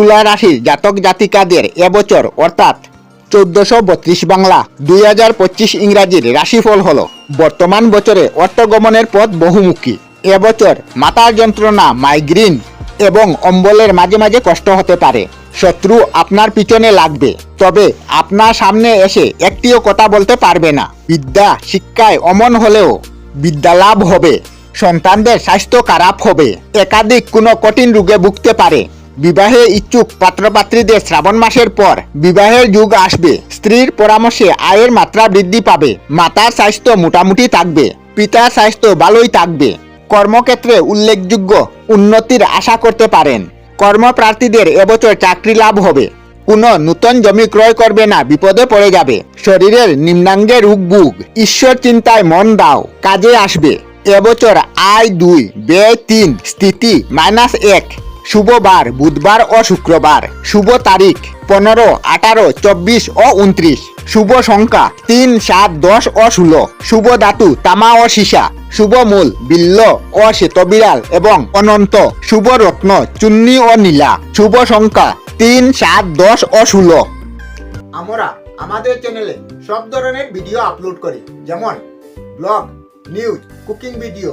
তুলা রাশির জাতক জাতিকাদের এবছর, অর্থাৎ চোদ্দশো বত্রিশ বাংলা, দুই হাজার পঁচিশ ইংরাজির রাশিফল হল। বর্তমান বছরে অর্থগমনের পথ বহুমুখী। এবছর মাথার যন্ত্রণা, মাইগ্রেন এবং অম্বলের মাঝে মাঝে কষ্ট হতে পারে। শত্রু আপনার পিছনে লাগবে, তবে আপনার সামনে এসে একটিও কথা বলতে পারবে না। বিদ্যা শিক্ষায় অমন হলেও বিদ্যা লাভ হবে, সন্তানদের স্বাস্থ্য খারাপ হবে। একাধিক কোনো কঠিন রোগে ভুগতে পারে। বিবাহে ইচ্ছুক পাত্রপাত্রীদের শ্রাবণ মাসের পর বিবাহের যুগ আসবে। স্ত্রীর পরামর্শে আয়ের মাত্রা বৃদ্ধি পাবে। মাতার স্বাস্থ্য মোটামুটি থাকবে। পিতার স্বাস্থ্য ভালোই থাকবে। কর্মক্ষেত্রে উল্লেখযোগ্য উন্নতির আশা করতে পারেন। কর্মপ্রার্থীদের এবছর চাকরি লাভ হবে। কোনো নূতন জমি ক্রয় করবে না, বিপদে পড়ে যাবে। শরীরের নিম্নাঙ্গে রোগ বুক ঈশ্বর চিন্তায় মন দাও, কাজে আসবে। এবছর আয় দুই, ব্যয় তিন, স্থিতি মাইনাস এক। শুভ বার বুধবার ও শুক্রবার। শুভ তারিখ, পনেরো, আঠারো, চব্বিশ ও উনত্রিশ শুভ সংখ্যা, তিন, সাত, দশ ও ষোলো। শুভ ধাতু, তামা ও সীসা। শুভ মূল, বিল্ল ও শ্বেতবিড়াল এবং অনন্ত। শুভ রত্ন, চুন্নি ও নীলা। শুভ সংখ্যা, তিন, সাত, দশ ও ষোলো। আমরা আমাদের চ্যানেলে সব ধরনের ভিডিও আপলোড করি। যেমন ব্লগ, নিউজ, কুকিং ভিডিও